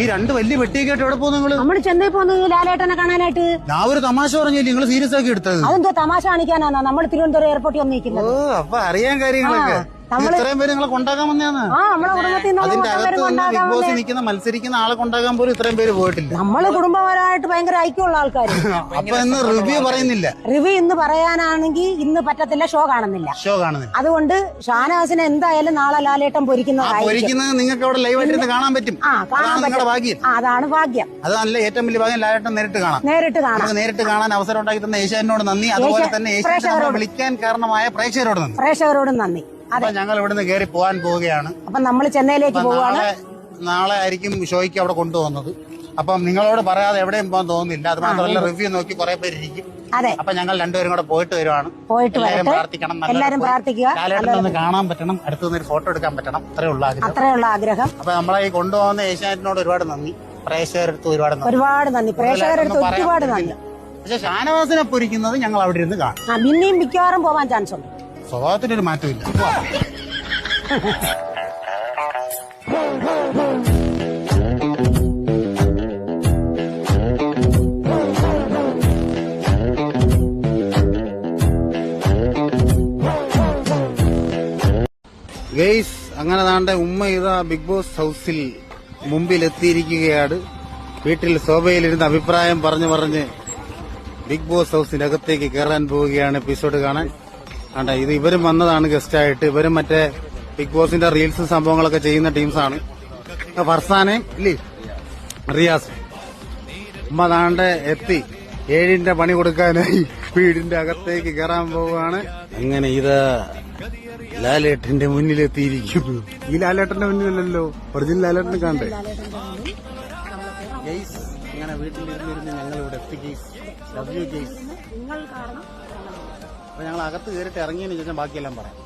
ഈ രണ്ട് വലിയ പെട്ടിയൊക്കെ ആയിട്ട് എവിടെ പോകുന്നു നിങ്ങൾ? നമ്മൾ ചെന്നൈ പോന്നു ലാലേട്ടനെ കാണാനായിട്ട്. ഞാൻ ഒരു തമാശ പറഞ്ഞില്ല നിങ്ങൾ സീരിയസ് ആക്കി എടുത്തത്? അതെന്തോ തമാശ കാണിക്കാനാ നമ്മൾ തിരുവനന്തപുരം എയർപോർട്ടിൽ വന്നിരിക്കുന്നത് ഓ അപ്പൊ അറിയാൻ കാര്യങ്ങളൊക്കെ. ഇത്രയും പേര് നിങ്ങളെ കൊണ്ടാക്കാൻ വന്നതാണ് ആ നമ്മളെ കുടുംബത്തിൽ നിന്ന് അതിന്റെ അകത്ത് നിന്ന് ബിഗ് ബോസ് നിൽക്കുന്ന മത്സരിക്കുന്ന ആളെ കൊണ്ടാക്കാൻ പോലും ഇത്രയും പേര് പോയിട്ടില്ല. നമ്മൾ കുടുംബപരമായിട്ട് ഭയങ്കര ഐക്യമുള്ള ആൾക്കാർ അപ്പൊ ഇന്ന് റിവ്യൂ പറയുന്നില്ല. റിവ്യൂ ഇന്ന് പറയാനാണെങ്കിൽ ഇന്ന് പറ്റത്തില്ല ഷോ കാണുന്നില്ല. ഷോ കാണുന്നില്ല. അതുകൊണ്ട് ഷാനവാസിനെ എന്തായാലും നാളെ ലാലേട്ടം ആ പൊരിക്കുന്നതായിരിക്കും പൊരിക്കുന്നത് നിങ്ങൾക്ക് അവിടെ ലൈവ് ആയിട്ട് കാണാൻ പറ്റും. അതാണ് നിങ്ങളുടെ ഭാഗ്യം. അതല്ല അതാണ് ഭാഗ്യം. ഏറ്റവും വലിയ ഭാഗ്യം ലാലേട്ടം നേരിട്ട് കാണാം. നേരിട്ട് കാണാം. നേരിട്ട് കാണാൻ അവസരം ഉണ്ടാക്കി തന്ന ഏഷ്യാനോട് നന്ദി. അതുപോലെ തന്നെ ഏഷ്യാനെ വിളിക്കാൻ കാരണമായ പ്രേക്ഷകരോട് നന്ദി. പ്രേക്ഷകരോടും നന്ദി. അപ്പൊ ഞങ്ങൾ ഇവിടുന്ന് കയറി പോകാൻ പോവുകയാണ്. അപ്പൊ നമ്മൾ ചെന്നൈയിലേക്ക് പോവാണ്. നാളെ ആയിരിക്കും ഷോയ്ക്ക് അവിടെ കൊണ്ടുപോകുന്നത്. അപ്പം നിങ്ങളോട് പറയാതെ എവിടെയും പോകാൻ തോന്നുന്നില്ല. അത് മാത്രമല്ല റിവ്യൂ നോക്കി കുറെ പേര് ഇരിക്കും. അതെ. അപ്പൊ ഞങ്ങൾ രണ്ടുപേരും കൂടെ പോയിട്ട് വരുവാണ്. പോയിട്ട് എല്ലാവരും പ്രാർത്ഥിക്കണം എല്ലാരും പ്രാർത്ഥിക്കുക. ലാലേട്ടനെ ഒന്ന് കാണാൻ പറ്റണം. അടുത്ത് നിന്ന് ഒരു ഫോട്ടോ എടുക്കാൻ പറ്റണം. അത്രേ ഉള്ള ആഗ്രഹം. അത്രയുള്ള ആഗ്രഹം. അപ്പൊ നമ്മളെ ഈ കൊണ്ടുപോകുന്ന ഏഷ്യാനെറ്റിനോട് ഒരുപാട് നന്ദി. പ്രേക്ഷകരടുത്ത് ഒരുപാട് നന്ദി. ഒരുപാട് നന്ദി. പ്രേക്ഷകരടുത്ത് ഒരുപാട് നന്ദി. പക്ഷെ ഷാനവാസിനെ പൊരിക്കുന്നത് ഞങ്ങൾ അവിടെ ഇരുന്ന് കാണും. പിന്നെയും മിക്കവാറും പോവാൻ ചാൻസ് ഉണ്ട്. സ്വഭാവത്തിനൊരു മാറ്റമില്ല. ഗെയ്സ് അങ്ങനെ താണ്ട ഉമ്മ ഇതാ ബിഗ് ബോസ് ഹൗസിൽ മുമ്പിൽ എത്തിയിരിക്കുകയാണ് വീട്ടിൽ ശോഭയിലിരുന്ന് അഭിപ്രായം പറഞ്ഞു പറഞ്ഞ് ബിഗ് ബോസ് ഹൗസിനകത്തേക്ക് കയറാൻ പോവുകയാണ് എപ്പിസോഡ് കാണാൻ. കണ്ട ഇത് ഇവരും വന്നതാണ് ഗസ്റ്റ് ആയിട്ട്. ഇവരും മറ്റേ ബിഗ് ബോസിന്റെ റീൽസ് സംഭവങ്ങളൊക്കെ ചെയ്യുന്ന ടീംസാണ് ഫർസാനെ ഇല്ലേ? റിയാസ്. ഉമ്മ എത്തി. ഏഴിന്റെ പണി കൊടുക്കാനായി വീടിന്റെ അകത്തേക്ക് കയറാൻ പോവുകയാണ്. അങ്ങനെ ഇത് ലാലേട്ടന്റെ മുന്നിലെത്തിയിരിക്കുന്നു. ഈ ലാലേട്ടന്റെ മുന്നിലല്ലോ ഒറിജിനൽ ലാലേട്ടനെ കണ്ടേ ഇങ്ങനെ വീട്ടിലിരുന്നിരുന്ന് ഞങ്ങൾ ഇവിടെ എത്തി ഗെയ്സ്. Love you guys. അപ്പൊ ഞങ്ങൾ അകത്ത് കയറിയിട്ട് ഇറങ്ങിയതിന് ശേഷം ബാക്കിയെല്ലാം പറയാം.